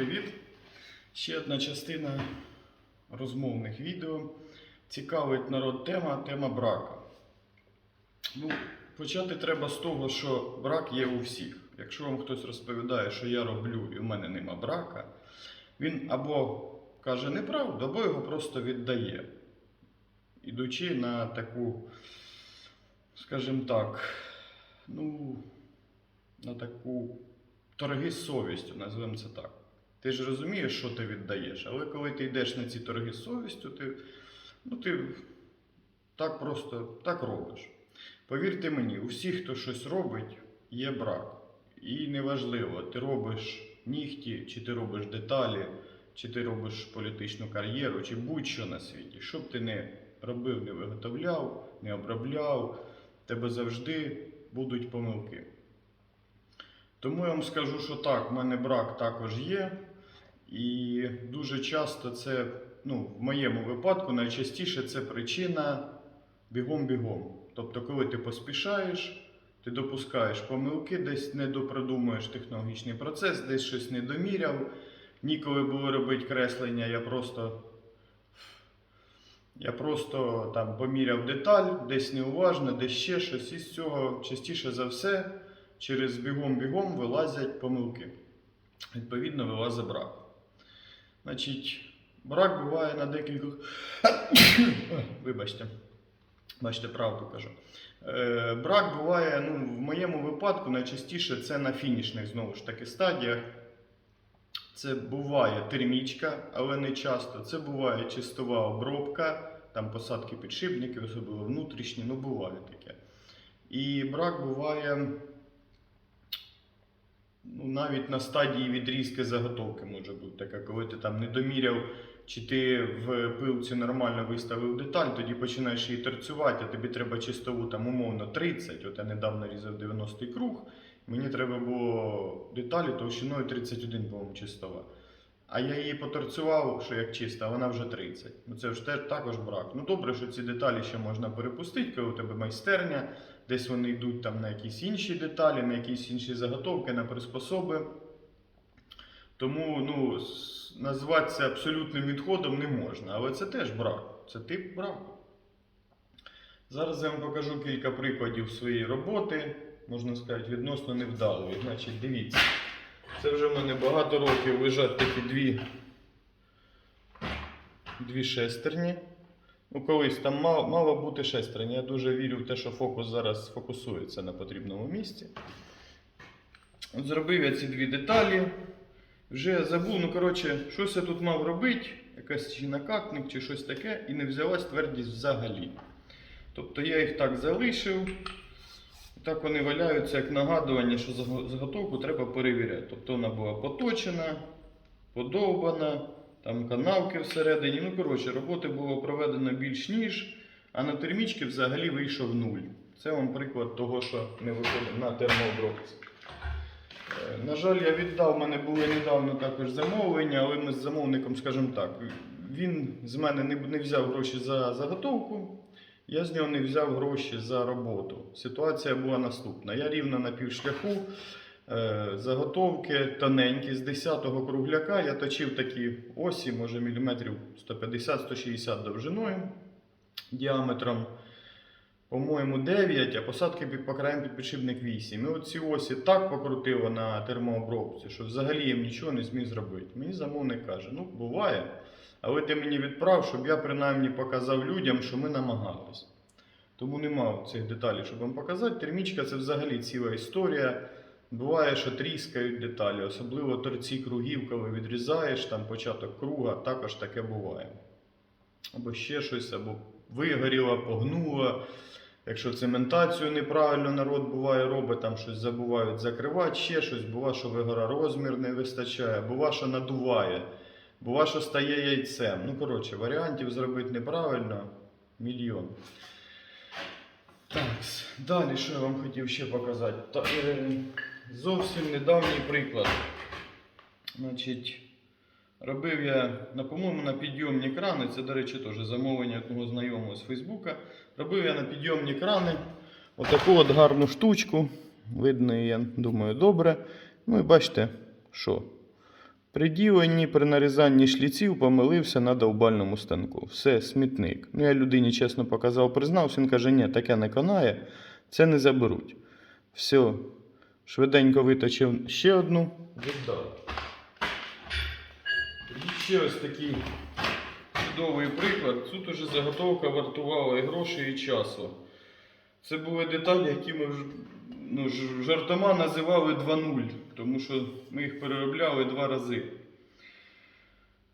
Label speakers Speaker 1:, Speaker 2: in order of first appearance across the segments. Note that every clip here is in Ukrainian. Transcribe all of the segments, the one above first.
Speaker 1: привіт! Ще одна частина розмовних відео. Цікавить народ тема, тема брака. Ну, почати треба з того, що брак є у всіх. Якщо вам хтось розповідає, що я роблю і в мене нема брака, він або каже неправду, або його просто віддає. Ідучи на таку, скажімо так, ну, на таку торги з совістю, називаємо це так. Ти ж розумієш, що ти віддаєш, але коли ти йдеш на ці торги з совістю, ти, ну, ти так просто так робиш. Повірте мені, у всіх, хто щось робить, є брак. І неважливо, ти робиш нігті, чи ти робиш деталі, чи ти робиш політичну кар'єру, чи будь-що на світі. Що б ти не робив, не виготовляв, не обробляв, тебе завжди будуть помилки. Тому я вам скажу, що так, в мене брак також є. І дуже часто це, ну, в моєму випадку, найчастіше це причина бігом-бігом. Тобто, коли ти поспішаєш, ти допускаєш помилки, десь не допродумуєш технологічний процес, десь щось не доміряв. Ніколи було робити креслення, я просто. Я просто там поміряв деталь, десь неуважно, десь ще щось, і з цього частіше за все через бігом-бігом вилазять помилки. Відповідно, вилазить брак. Значить, брак буває на декількох. Вибачте. Бачите, правду кажу. Е, брак буває, ну, в моєму випадку найчастіше це на фінішних знову ж таки стадіях. Це буває термічка, але не часто. Це буває чистова обробка, там посадки підшипників, особливо внутрішні, ну буває таке. І брак буває ну, навіть на стадії відрізки заготовки може бути така, коли ти там не доміряв, чи ти в пилці нормально виставив деталь, тоді починаєш її торцювати, а тобі треба чистову там умовно 30. От я недавно різав 90-й круг, мені треба було деталі товщиною 31, по-моєму, чистова. А я її поторцював, що як чиста, вона вже 30. Ну це ж теж також брак. Ну добре, що ці деталі ще можна перепустити, коли у тебе майстерня, десь вони йдуть там на якісь інші деталі, на якісь інші заготовки, на приспособи. Тому ну, назвати це абсолютним відходом не можна, але це теж брак. Це тип браку. Зараз я вам покажу кілька прикладів своєї роботи, можна сказати, відносно невдалої. Значить, дивіться. Це вже в мене багато років лежать такі дві, дві шестерні. Ну, колись там мало, мало бути шестерні. Я дуже вірю в те, що фокус зараз фокусується на потрібному місці. От зробив я ці дві деталі. Вже забув, ну коротше, щось я тут мав робити, якась чи накатник, чи щось таке, і не взялась твердість взагалі. Тобто я їх так залишив. Так вони валяються як нагадування, що заго- заготовку треба перевіряти. Тобто вона була поточена, подовбана, там канавки всередині. Ну, коротше, роботи було проведено більш ніж, а на термічки взагалі вийшов нуль. Це вам приклад того, що не виходить на термообробці. Е, На жаль, я віддав, в мене були недавно також замовлення, але ми з замовником, скажімо так, він з мене не, не взяв гроші за заготовку. Я з нього не взяв гроші за роботу. Ситуація була наступна. Я рівно на півшляху заготовки тоненькі з 10-го кругляка. Я точив такі осі, може міліметрів 150-160 довжиною, діаметром, по-моєму, 9, а посадки по краям під підшипник 8. І оці осі так покрутило на термообробці, що взагалі їм нічого не зміг зробити. Мені замовник каже: ну, буває. Але ти мені відправ, щоб я принаймні показав людям, що ми намагались. Тому нема цих деталей, щоб вам показати. Термічка це взагалі ціла історія. Буває, що тріскають деталі, особливо торці кругів, коли відрізаєш там початок круга, також таке буває. Або ще щось, або вигоріло, погнуло. Якщо цементацію неправильно народ буває робить, там щось забувають закривати, ще щось, буває, що вигора розмір не вистачає, буває, що надуває. Бува, що стає яйцем. Ну, коротше, варіантів зробити неправильно мільйон. Так, далі що я вам хотів ще показати? Зовсім недавній приклад. Значить, робив я, на, по-моєму, на підйомні крани, це, до речі, теж замовлення одного знайомого з Фейсбука. Робив я на підйомні крани отаку от гарну штучку. Видно я думаю, добре. Ну і бачите, що? При діленні, при нарізанні шліців помилився на довбальному станку. Все, смітник. Ну, я людині чесно показав, признався, він каже, ні, таке не канає, це не заберуть. Все, швиденько виточив ще одну. Віддав. І ще ось такий чудовий приклад. Тут уже заготовка вартувала і грошей, і часу. Це були деталі, які ми ну, жартома називали 2.0, тому що ми їх переробляли два рази.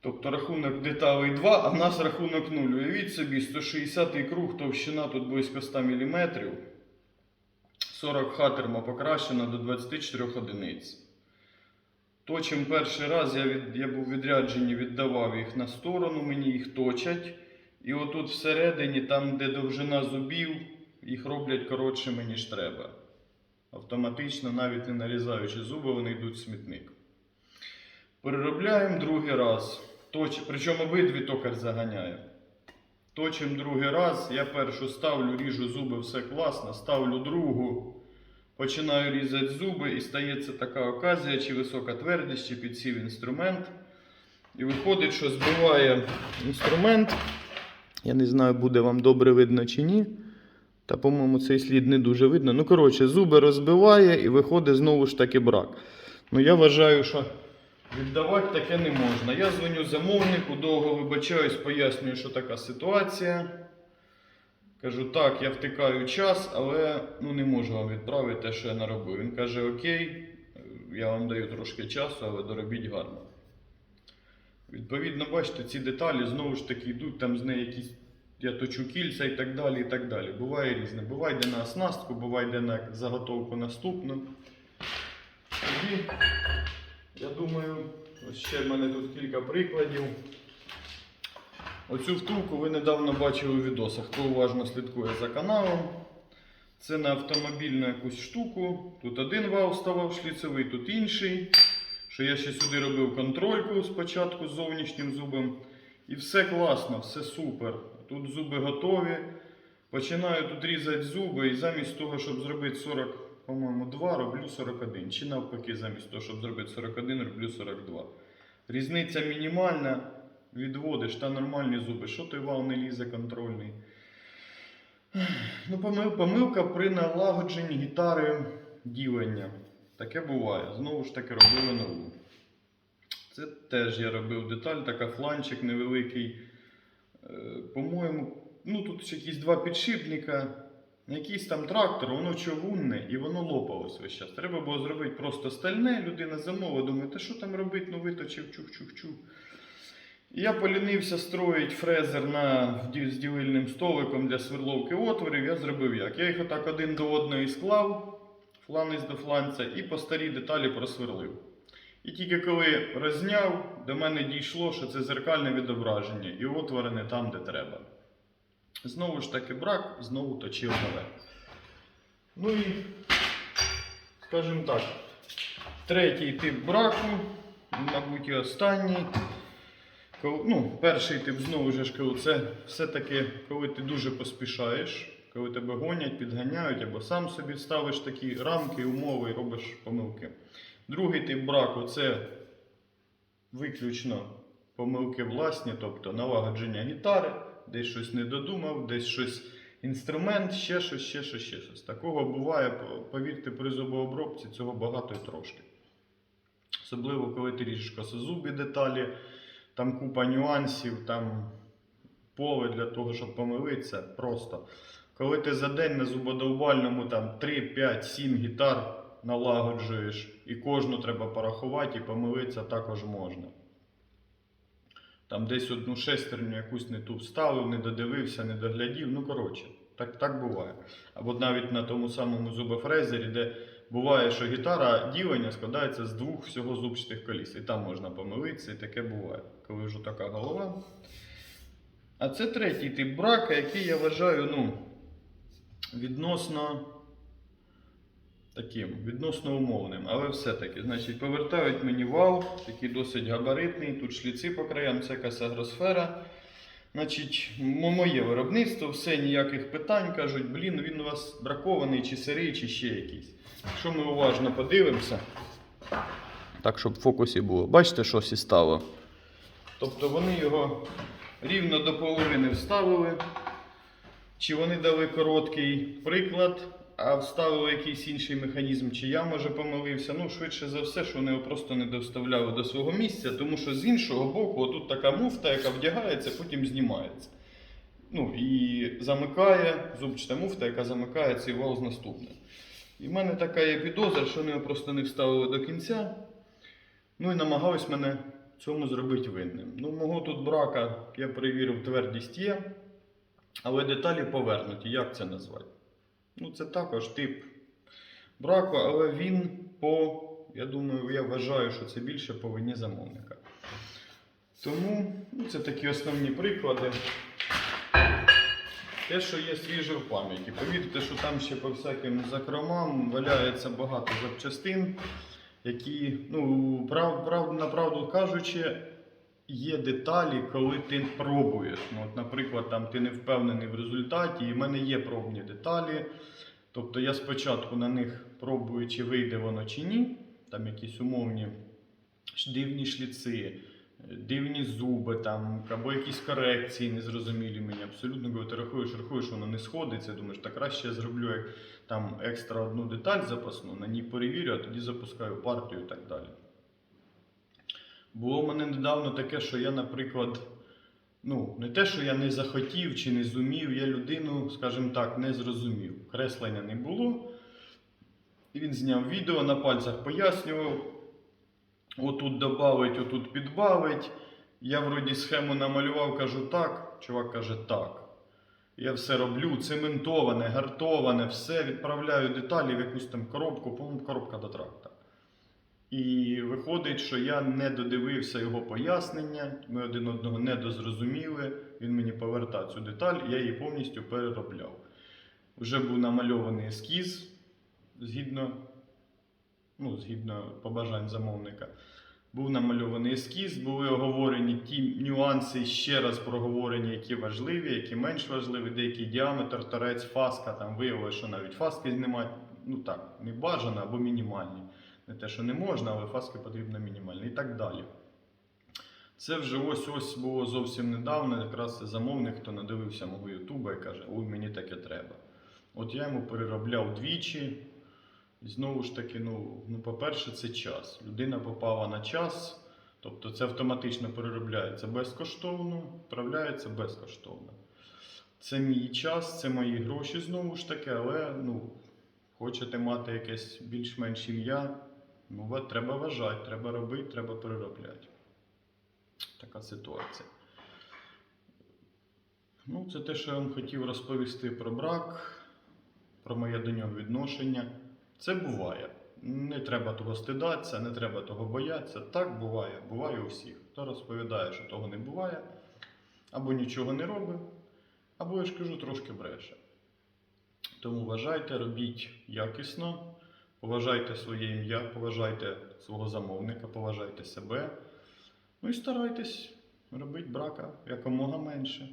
Speaker 1: Тобто рахунок деталей 2, а в нас рахунок 0. Уявіть собі, 160 круг, товщина тут близько 100 мм. 40 х термопокращена до 24 одиниць. Точим перший раз я, від, я був відряджені, віддавав їх на сторону, мені їх точать. І отут всередині, там, де довжина зубів, їх роблять коротшими, ніж треба. Автоматично, навіть не нарізаючи зуби, вони йдуть в смітник. Переробляємо другий раз. Точ... Причому обидві токар заганяє. Точимо другий раз. Я першу ставлю, ріжу зуби, все класно. Ставлю другу. Починаю різати зуби і стається така оказія, чи висока твердість, чи підсів інструмент. І виходить, що збиває інструмент. Я не знаю, буде вам добре видно чи ні. Та, по-моєму, цей слід не дуже видно. Ну, коротше, зуби розбиває і виходить знову ж таки брак. Ну, я вважаю, що віддавати таке не можна. Я дзвоню замовнику, довго вибачаюсь, пояснюю, що така ситуація. Кажу, так, я втикаю час, але ну, не можу вам відправити те, що я наробив. Він каже, окей, я вам даю трошки часу, але доробіть гарно. Відповідно, бачите, ці деталі знову ж таки йдуть, там з неї якісь я точу кільця і так далі. і так далі. Буває різне. Буває йде на оснастку, буває йде на заготовку наступну. Тоді, я думаю, ось ще в мене тут кілька прикладів. Оцю втулку ви недавно бачили у відосах. Хто уважно слідкує за каналом. Це на автомобільну якусь штуку. Тут один вал ставав шліцевий, тут інший. Що я ще сюди робив контрольку спочатку з зовнішнім зубом. І все класно, все супер. Тут зуби готові. Починаю тут різати зуби, і замість того, щоб зробити 40, по-моєму, 2, роблю 41. Чи навпаки, замість того, щоб зробити 41, роблю 42. Різниця мінімальна. Відводиш та нормальні зуби. Що той вал не лізе контрольний? Ну, помилка при налагодженні гітари ділення. Таке буває. Знову ж таки робили нову. Це теж я робив деталь, така фланчик невеликий. Е, По-моєму, ну тут ще якісь два підшипника, якийсь там трактор, воно човунне і воно лопалось весь час. Треба було зробити просто стальне, людина замовила, думає, та що там робити, ну виточив, чух-чух-чух. Я полінився строїть фрезер на, з ділильним столиком для сверловки отворів. Я зробив як? Я їх отак один до одної склав, фланець до фланця, і по старій деталі просверлив. І тільки коли розняв, до мене дійшло, що це зеркальне відображення, і отвори не там, де треба. Знову ж таки брак, знову точив нове. Ну і, скажімо так, третій тип браку, мабуть, і останній. Ну, перший тип знову ж коли це все-таки, коли ти дуже поспішаєш, коли тебе гонять, підганяють, або сам собі ставиш такі рамки, умови і робиш помилки. Другий тип браку це виключно помилки власні, тобто налагодження гітари, десь щось не додумав, десь щось інструмент, ще щось, ще щось, ще щось. Такого буває, повірте, при зубообробці цього багато і трошки. Особливо, коли ти ріжеш косозубі деталі, там купа нюансів, там поле для того, щоб помилитися, просто. Коли ти за день на зубодовбальному там 3, 5, 7 гітар налагоджуєш, і кожну треба порахувати, і помилитися також можна. Там десь одну шестерню якусь не ту вставив, не додивився, не доглядів. Ну, коротше, так, так буває. Або навіть на тому самому зубофрезері, де буває, що гітара ділення складається з двох всього зубчатих коліс. І там можна помилитися, і таке буває, коли вже така голова. А це третій тип брака, який я вважаю, ну, відносно таким, відносно умовним. Але все-таки, значить, повертають мені вал, такий досить габаритний, тут шліци по краям, це якась агросфера. Значить, моє виробництво, все ніяких питань. Кажуть, блін, він у вас бракований, чи сирий, чи ще якийсь. Якщо ми уважно подивимося, Так, щоб в фокусі було. Бачите, що і стало. Тобто вони його рівно до половини вставили. Чи вони дали короткий приклад, а вставили якийсь інший механізм, чи я може помилився. Ну, швидше за все, що вони його просто не доставляли до свого місця, тому що з іншого боку, отут така муфта, яка вдягається, потім знімається. Ну і замикає зубчата муфта, яка замикає цей вал з наступним. І в мене така є підозра, що вони його просто не вставили до кінця. Ну і намагались мене цьому зробити винним. Ну, мого тут брака, я перевірив, твердість є, але деталі повернуті. Як це назвати? Ну, це також тип браку, але він по, я думаю, я вважаю, що це більше по вині замовника. Тому ну, це такі основні приклади. Те, що є свіже в пам'яті. Повірте, що там ще по всяким закромам валяється багато запчастин, які, ну, прав, прав, направду кажучи, є деталі, коли ти пробуєш. Ну, от, наприклад, там ти не впевнений в результаті, і в мене є пробні деталі. Тобто я спочатку на них пробую, чи вийде воно чи ні. Там якісь умовні дивні шліци, дивні зуби, там, або якісь корекції незрозумілі мені. Абсолютно коли ти рахуєш, рахуєш, воно не сходиться. Думаєш, так краще я зроблю як, там екстра одну деталь запасну, на ній перевірю, а тоді запускаю партію і так далі. Було в мене недавно таке, що я, наприклад, ну, не те, що я не захотів чи не зумів, я людину, скажімо так, не зрозумів. Креслення не було. І він зняв відео, на пальцях пояснював. Отут добавить, отут підбавить. Я вроді схему намалював, кажу так. Чувак каже так. Я все роблю, цементоване, гартоване, все відправляю деталі в якусь там коробку, по-моєму, коробка до тракта. І виходить, що я не додивився його пояснення, ми один одного не дозрозуміли. Він мені повертав цю деталь, я її повністю переробляв. Вже був намальований ескіз згідно, ну, згідно побажань замовника. Був намальований ескіз, були оговорені ті нюанси, ще раз проговорені, які важливі, які менш важливі, деякий діаметр, торець, фаска. Там виявилося, що навіть фаски знімати, ну так, не бажано або мінімальні. Не те, що не можна, але фаски потрібно мінімальні і так далі. Це вже ось ось було зовсім недавно. Якраз це замовник, хто надивився мого Ютуба і каже, ой, мені таке треба. От я йому переробляв двічі. І знову ж таки, ну, ну, по-перше, це час. Людина попала на час, тобто це автоматично переробляється безкоштовно, вправляється безкоштовно. Це мій час, це мої гроші знову ж таки, але ну, хочете мати якесь більш-менш ім'я, ну, ва- треба вважати, треба робити, треба переробляти. Така ситуація. Ну, це те, що я вам хотів розповісти про брак, про моє до нього відношення. Це буває. Не треба того стидатися, не треба того боятися. Так буває, буває у всіх. Хто розповідає, що того не буває, або нічого не робить, або я ж кажу, трошки бреше. Тому вважайте, робіть якісно, поважайте своє ім'я, поважайте свого замовника, поважайте себе. Ну і старайтесь робити брака якомога менше.